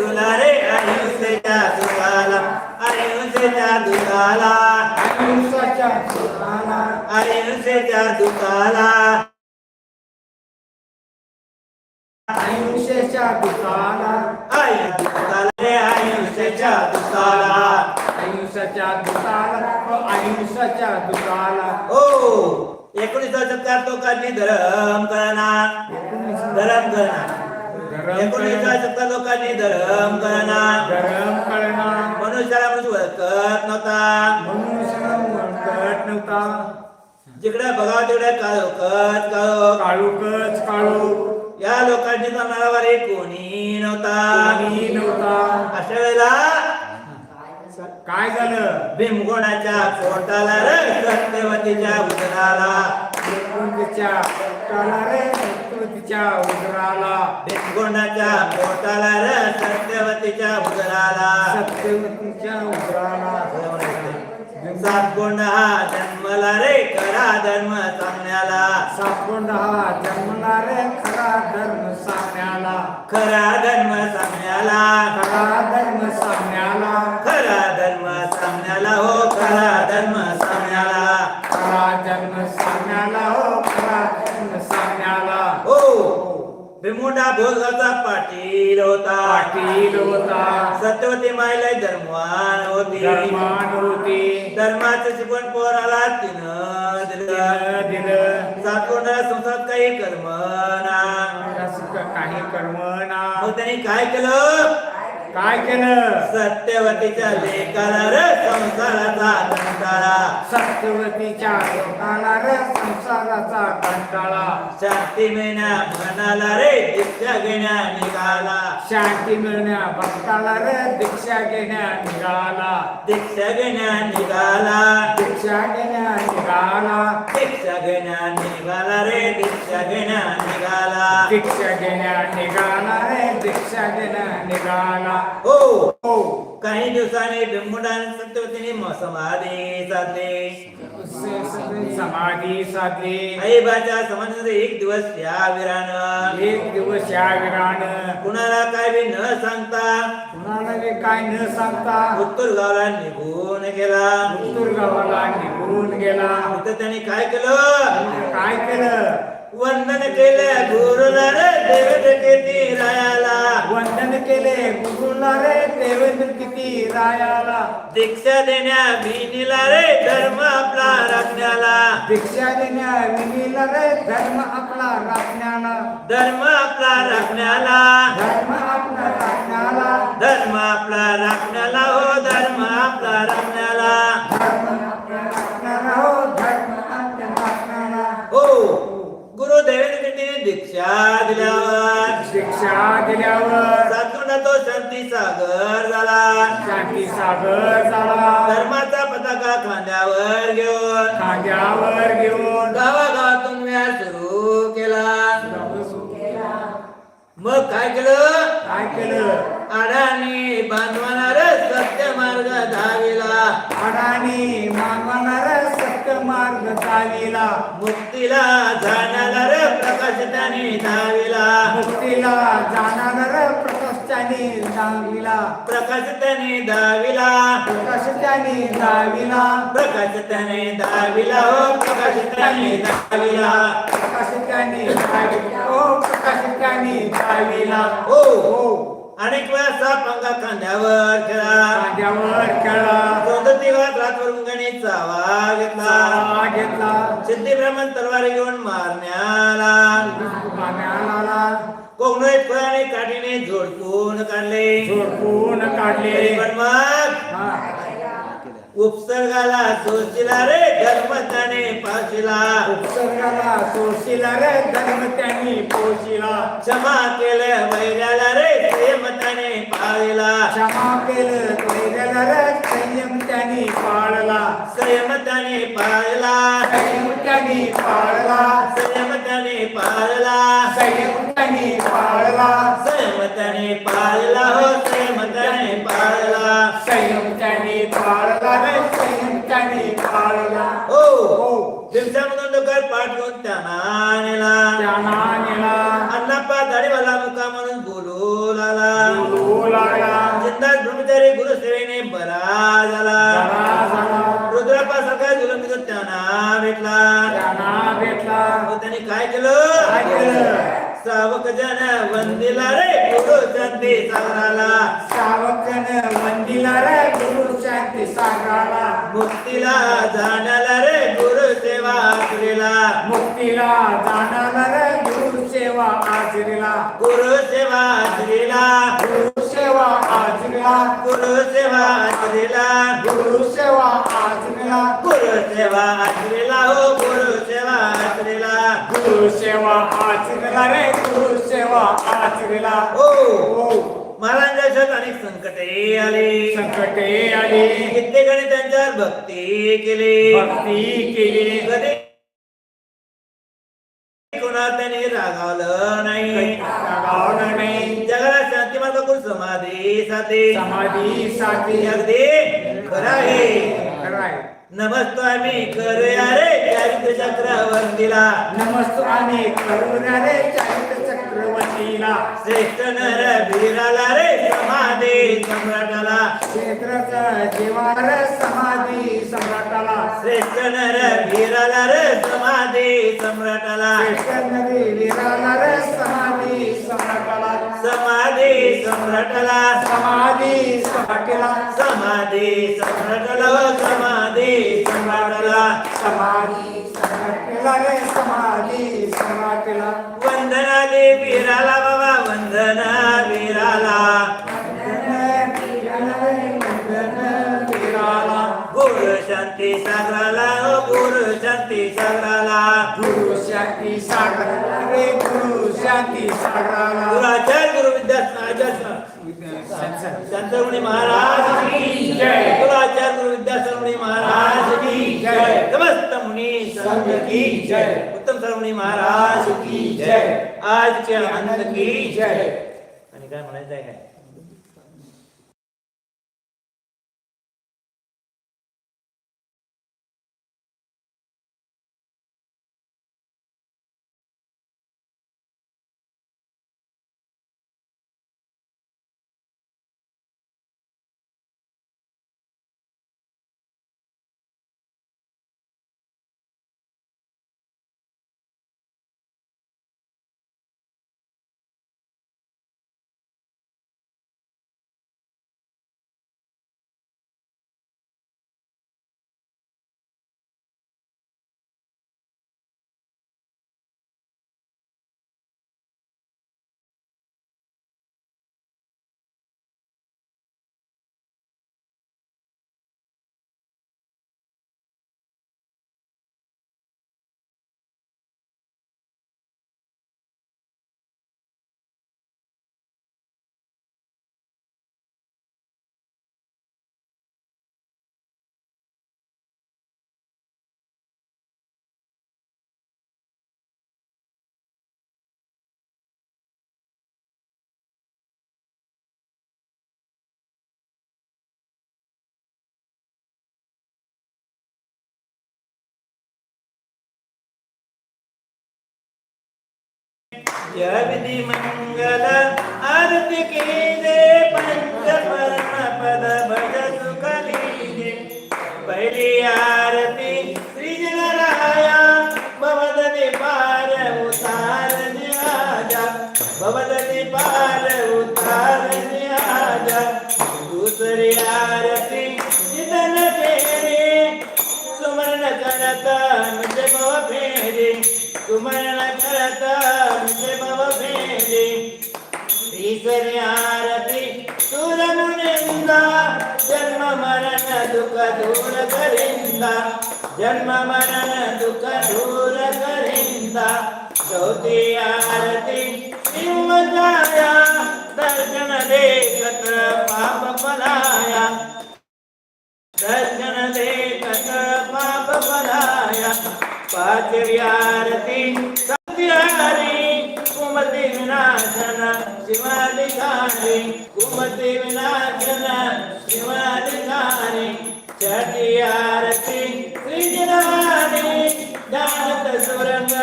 तुला रे अहिंसेच्या सुखाला अहिंसेच्या दुखाला अहिंसाच्या दुखाला अहिंसेच्या दुखाला अहिंसेच्या रे अहिंसेच्या दुखाला अहिंसाच्या दुखाला व अहिंसाच्या दुखाला ओ एकोणीसवा शतकात लोकांनी धर्म करणार. धर्म करणार. एकोणीसव्या शतकात लोकांनी धर्म करणार गरम कळणार मनुष्याला मनुष्य ओळखत नव्हता. मनुष्य कळत नव्हता. जिकडे बघावं तिकडे काळोखत काळोख. काळूकच काळू या लोकांनी जमणारा वारी कोणी नव्हता. कोणी नव्हता. अशा वेळेला काय झालं? भीमगोणाच्या पोटाला रे सत्यवतीच्या उदराला. प्रकृतीच्या पोटाला रे. प्रकृतीच्या उदराला. भीमगोणाच्या पोटाला रे सत्यवतीच्या उदराला. सत्यवतीच्या उदराला. सात गुण हा जन्मला रे करा धर्म सांगण्याला. सापकोंड हा जन्मला रे खरा धर्म सांगण्याला. खरा धर्म सांगण्याला. खरा धर्म सांगण्याला. खरा धर्म सांगण्याला हो खरा धर्म सांगण्याला. खरा जन्म सांगण्याला हो खरा जन्म सांगण्याला हो भीमुंडा भोगाचा पाटील होता. पाटील होता. सत्यवती मायला धर्मवान होती. धर्मान होती. धर्माचं शिकवण पोराला तिनं दिलं. दिलं. सातवंडाला संसारात काही कर्म ना. काही कर्म ना. मग त्यांनी काय केलं? काय केलं? सत्यवतीच्या लेखाला रे संसाराचा कंटाळा. सत्यवतीच्या लोकाला रे संसाराचा कंटाळा. शांती महिना मनाला रे दीक्षा घेण्या निघाला. शांती मिळण्या भक्ताला रे दीक्षा घेण्या निघाला. दीक्षा घेण्या निघाला. दीक्षा घेण्या निघाला. दीक्षा घेण्या निघाला रे दीक्षा घेण्या निघाला दीक्षा घेण्या निघाला रे दीक्षा घेण्या निघाला हो हो काही दिवसांनी म- समाधी साधली. समाधी साधली. आईबाच्या समाधीमध्ये एक दिवस या वीरानं. एक दिवस या वीरानं. कुणाला काय बी न सांगता कुणाला बी काय न सांगता उत्तर गावाला निघून गेला. उत्तूर गावाला निघून गेला. तिथं त्याने काय केलं? वंदन केलं गुरुला रे देवेंद्र किती रायाला. वंदन केले गुरुला रे देवेंद्र किती रायाला. दीक्षा देण्या भिनीला रे धर्म आपला राखण्याला. दीक्षा देण्या विनीला रे धर्म आपला राखण्याला. धर्म आपला राखण्याला. धर्म आपला राखण्याला. धर्म आपला राखण्याला हो धर्म आपला राखण्याला. धर्म आपला राखण्याला हो धर्म आपला राखण्याला हो गुरु देवेंद्र किती दीक्षा दिल्यावर. शिक्षा दिल्यावर. सातवंडा तो शांती सागर झाला. शांती सागर झाला. धर्माचा पताका खांद्यावर घेऊन. खांद्यावर घेऊन. गावागावातून व्यास सुरू केला. मग काय केलं? काय केलं? आडानी बांधवानार सत्य मार्ग धाविला. अडाणी मानवणार सत्य मार्ग चालीला. मुक्तीला जाण्याला रे प्रकाश त्याने धाविला. मुक्तीला जाणार प्रकाशाने दाविला प्रकाश त्याने धाविला. प्रकाश त्याने दाविला प्रकाश त्याने धाविला हो प्रकाश त्याने धाविला. प्रकाश त्याने दाविला ओ प्रकाश त्याने दाविला हो. हो. अनेक वेळा साप अंगा खांद्यावर खेळा. खांद्यावर खेळा. सौंदर्य रातवर मुंगाने चावा घेतला. चावा घेतला. सिद्धी ब्राह्मण तलवार घेऊन मारण्याला. पाण्याला कोकणात फळाने काठीने झोडपून काढले. झोडपून काढले. पण मग. उपसर्गाला सोशिला रे धर्मताने पाशिला उपसर्गाला सोशीला रे धर्म त्यांनी पोशिला क्षमा केलं वैऱ्याला रे प्रेमताने पाळला क्षमा केलं कैद्याला रे संयम त्यांनी पाळला संयमताने पाळला संयम त्यांनी पाळला संयमताने पाळला संयम त्यांनी पाळला संयमताने पाळला हो संयमताने पाळला संयम त्यांनी पाळला घेऊन त्यांना नेला त्यांना नेला अण्णाप्पा दाढीवाला मुका म्हणून बोलू लागला बोलू लागला रामदास ब्रह्मचारी गुरुसेवेने बरा झाला झाला. रुद्रापासारखा जुलम त्यांना भेटला. त्यांना भेटला. त्यांनी काय केलं? काय केलं? सावक जन वंदिला रे गुरु शांती सागराला. सावकन वंदिला रे गुरु शांती सागराला. मुक्तीला जाण्याला जाणारा गुरु सेवा आचरीला. गुरु सेवा केला गुरु सेवा आचरीला. गुरु सेवा केला गुरु सेवा आचरीला गुरु सेवा केला हो गुरु सेवा केला गुरु सेवा आचरीला रे गुरु सेवा आचरीला. हो. हो. महाराजांच्या आयुष्यात अनेक संकटे आली. संकटे आली. कित्येकाने त्यांच्यावर भक्ती केली. भक्ती केली. कधी कोणा त्यांनी रागावलं नाही. रागावलं नाही. जगाला शांती मार्ग करून समाधी साधे. समाधी साठी अगदी खरं आहे. खरं आहे. नमस्तामी करूया रे चारित्र चक्रवर्तीला नमस्तो आम्ही करुणा रे चक्रवर्तीला श्रेष्ठ नर वीराला रे समाधी सम्राटाला. क्षेत्राचा जीवार समाधी सम्राटाला. श्रेष्ठ नर वीराला रे समाधी सम्राटाला. नदी वीराला रे समाधी सम्राटाला. समाधी सम्राटाला. समाधी सम्राटीला. समाधी सम्राटाला समाधी सम्राटाला. समाधी रे समाधी सम्राटीला वंदना दे वीराला. बाबा वंदना वीराला. गुरु शांती सागराला गुरु शांती सागराला. गुरु शांती सागराला रे गुरु शांती सागराला. गुरुआचार्य गुरु संतरुणी महाराज की जय. गुरुआचार्य गुरु विद्यासरवणी महाराज की जय. समस्त मुनी संघ की जय उत्तम सरवणी महाराज की जय आज के अंत की जय आणि काय म्हणायचं आहे काय जय आरती कीजे पंच परम पद भज सुख पहिली आरती श्री जनराया भवदने पार उतार आजा भवदने पार उतार आजा दुसरी आरती निधन फेरे सुमरण करत म्हणजे भव फेरे. सुमरण करत म्हणजे भव फेरे ईश्वरी आरती सुर जन्म मरण दुःख दूर करिंदा. जन्म मरण दुःख दूर करिंदा. चौथी आरती शिवजाया दर्शन देखत पाप पलाया दर्शन देखत पाप पलाया पाचरी आरती सत्यारी कुमती विनाशन शिवाधिकारी कुमती विनाशन शिवाधिकारी छठी आरती श्रीजनानी ध्यानत सुरंग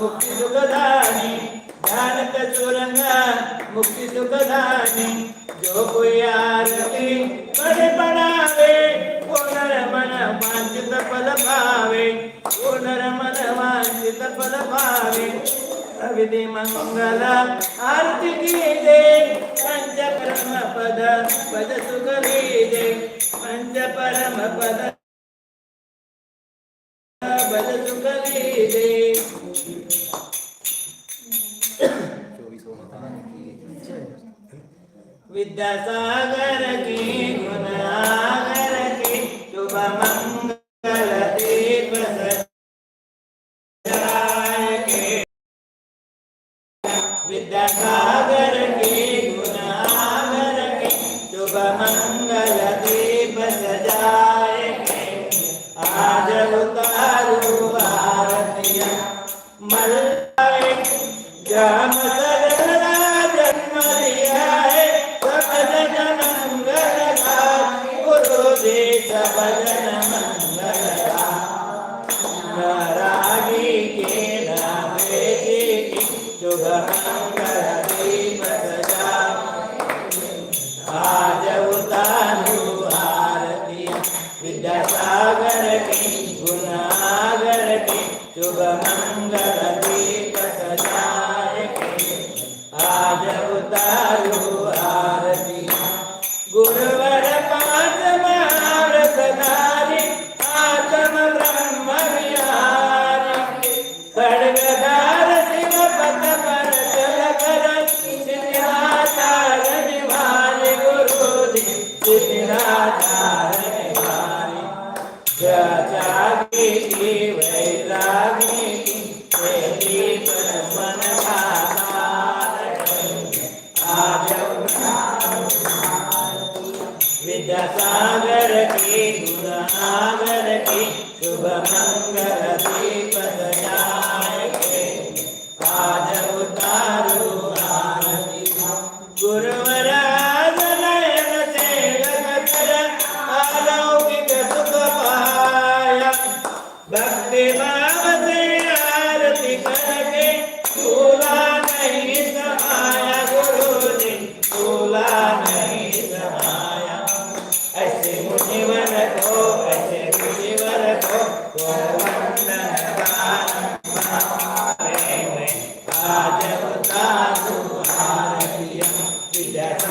मुक्ती सुखदानी ध्यानत सुरंग मुक्ती सुखदानी जो कोई आरती पड़े पडावे कोणर मन पांच तपल भाव भावे पूर्ण रमन वांचित फल भावे अविधि मंगल आरती गीते पंच परम पद पद सुख गीते पंच परम पद पद सुख गीते विद्यासागर سبحانك يا